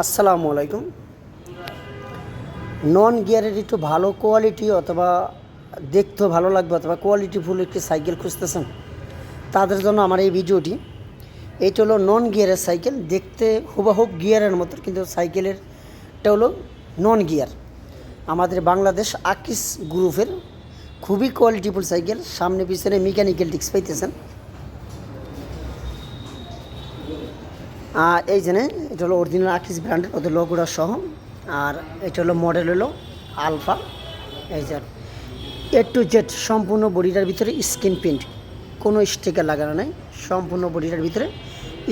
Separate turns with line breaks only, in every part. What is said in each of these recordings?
আসসালামু আলাইকুম। নন গিয়ারের একটু ভালো কোয়ালিটি অথবা দেখতেও ভালো লাগবে অথবা কোয়ালিটিফুল একটি সাইকেল খুঁজতেছেন, তাদের জন্য আমার এই ভিডিওটি। এইটা হলো নন গিয়ারের সাইকেল দেখতে হুবাহুব গিয়ারের মতো, কিন্তু সাইকেলের এটা হলো নন গিয়ার আমাদের বাংলাদেশ আকিস গ্রুপের খুবই কোয়ালিটিফুল সাইকেল সামনে পিছনে মেকানিক্যাল ডিস্ক পাইতেছেন। আর এই জন্য এটা হলো অরিজিনাল আকিস ব্র্যান্ডের ওদের লোগোটা সহ। আর এটা হলো মডেল হলো আলফা এই যে এ টু জেড সম্পূর্ণ বডিটার ভিতরে স্ক্রিন প্রিন্ট কোনো স্টিকার লাগানো নাই, সম্পূর্ণ বডিটার ভিতরে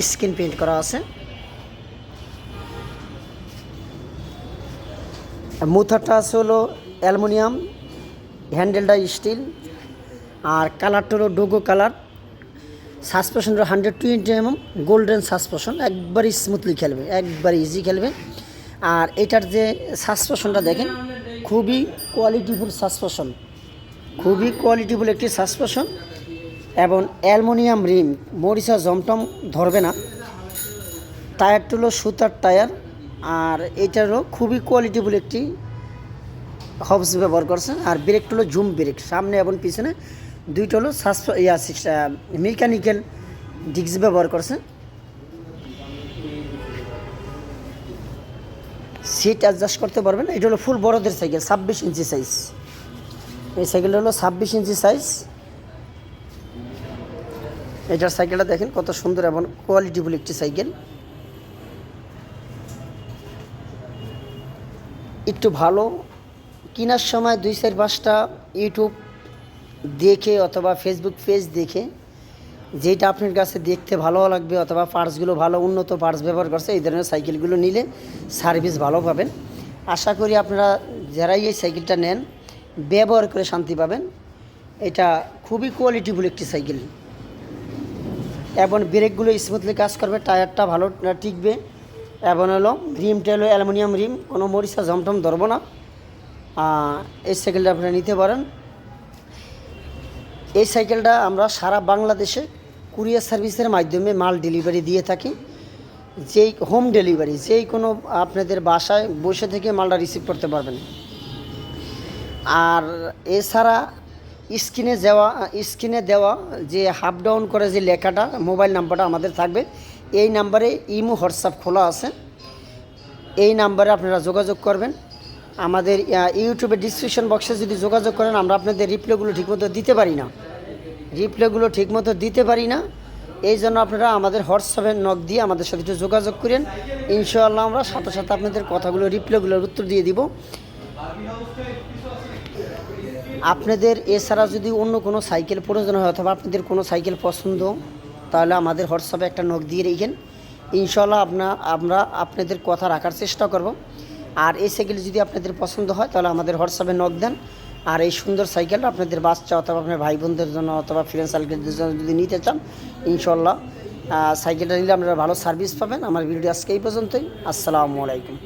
স্ক্রিন প্রিন্ট করা আছে। মুথারটা আছে হলো অ্যালুমিনিয়াম, হ্যান্ডেলটা স্টিল আর কালারটা হলো ডোগো colour suspension hundred twenty M golden suspension একবার স্মুথলি খেলবে একবার ইজি খেলবে। আর এটার যে সাসপেশনটা দেখেন, খুবই কোয়ালিটিফুল সাসপেশন খুবই কোয়ালিটিফুল একটি সাসপেশন এবং অ্যালমোনিয়াম রিম, মরিচা জমটম ধরবে না। টায়ারটা হলো সুতার টায়ার, আর এটা হলো খুবই কোয়ালিটিফুল একটি হবস ব্যবহার করছে। আর ব্রেকটা হলো জুম ব্রেক সামনে এবং পিছনে। দুইটা হলো সাসপ ইয়া মেকানিক্যাল ডিস্ক ব্যবহার করছে। সিট অ্যাডজাস্ট করতে পারবেন এটা হলো ফুল বড়দের সাইকেল ছাব্বিশ ইঞ্চি সাইজ এই সাইকেলটা হলো ছাব্বিশ ইঞ্চি সাইজ এটার সাইকেলটা দেখেন কত সুন্দর এবং কোয়ালিটিফুল একটি সাইকেল একটু ভালো, কেনার সময় দুই চার পাঁচটা ইউটিউব দেখে অথবা ফেসবুক পেজ দেখে যেটা আপনার কাছে দেখতে ভালো লাগবে অথবা পার্টসগুলো ভালো, উন্নত পার্টস ব্যবহার করছে, এই ধরনের সাইকেলগুলো নিলে সার্ভিস ভালো পাবেন। আশা করি আপনারা যারাই এই সাইকেলটা নেন, ব্যবহার করে শান্তি পাবেন। এটা খুবই কোয়ালিটিফুল একটি সাইকেল এবং ব্রেকগুলো স্মুথলি কাজ করবে, টায়ারটা ভালো টিকবে। এবং হলো রিমটা হলো অ্যালুমিনিয়াম রিম, কোনো মরিচা জমটম ধরবো না। এই সাইকেলটা আপনারা নিতে পারেন। এই সাইকেলটা আমরা সারা বাংলাদেশে কুরিয়ার সার্ভিসের মাধ্যমে মাল ডেলিভারি দিয়ে থাকি। যেই হোম ডেলিভারি, যেই কোনো আপনাদের বাসায় বসে থেকে মালটা রিসিভ করতে পারবেন। আর এছাড়া স্ক্রিনে দেওয়া স্ক্রিনে দেওয়া যে হাফ ডাউন করে যে লেখাটা, মোবাইল নাম্বারটা আমাদের থাকবে। এই নাম্বারে ইমো, হোয়াটসঅ্যাপ খোলা আছে। এই নাম্বারে আপনারা যোগাযোগ করবেন। আমাদের আহ, ইউটিউবের ডিসক্রিপশন বক্সে যদি যোগাযোগ করেন আমরা আপনাদের রিপ্লাইগুলো ঠিকমতো দিতে পারি না। রিপ্লাইগুলো ঠিকমতো দিতে পারি না। এই জন্য আপনারা আমাদের হোয়াটসঅ্যাপে নক দিয়ে আমাদের সাথে একটু যোগাযোগ করেন। ইনশাআল্লাহ আমরা সাথে সাথে আপনাদের কথাগুলো রিপ্লাইগুলোর উত্তর দিয়ে দিব। আপনাদের এছাড়া যদি অন্য কোনো সাইকেল প্রয়োজন হয় অথবা আপনাদের কোনো সাইকেল পছন্দ তাহলে আমাদের হোয়াটসঅ্যাপে একটা নখ দিয়ে রেখেন। ইনশাল্লাহ আপনা আমরা আপনাদের কথা রাখার চেষ্টা করব। আর এই সাইকেল যদি আপনাদের পছন্দ হয়, তাহলে আমাদের হোয়াটসঅ্যাপে নক দেন। আর এই সুন্দর সাইকেল আপনাদের বাচ্চা অথবা আপনার ভাই বোনদের জন্য অথবা ফ্রেন্ড সার্কেলদের জন্য যদি নিতে চান ইনশাল্লাহ সাইকেলটা নিলে আপনারা ভালো সার্ভিস পাবেন। আমার ভিডিও আজকে এই পর্যন্তই। আসসালামু আলাইকুম।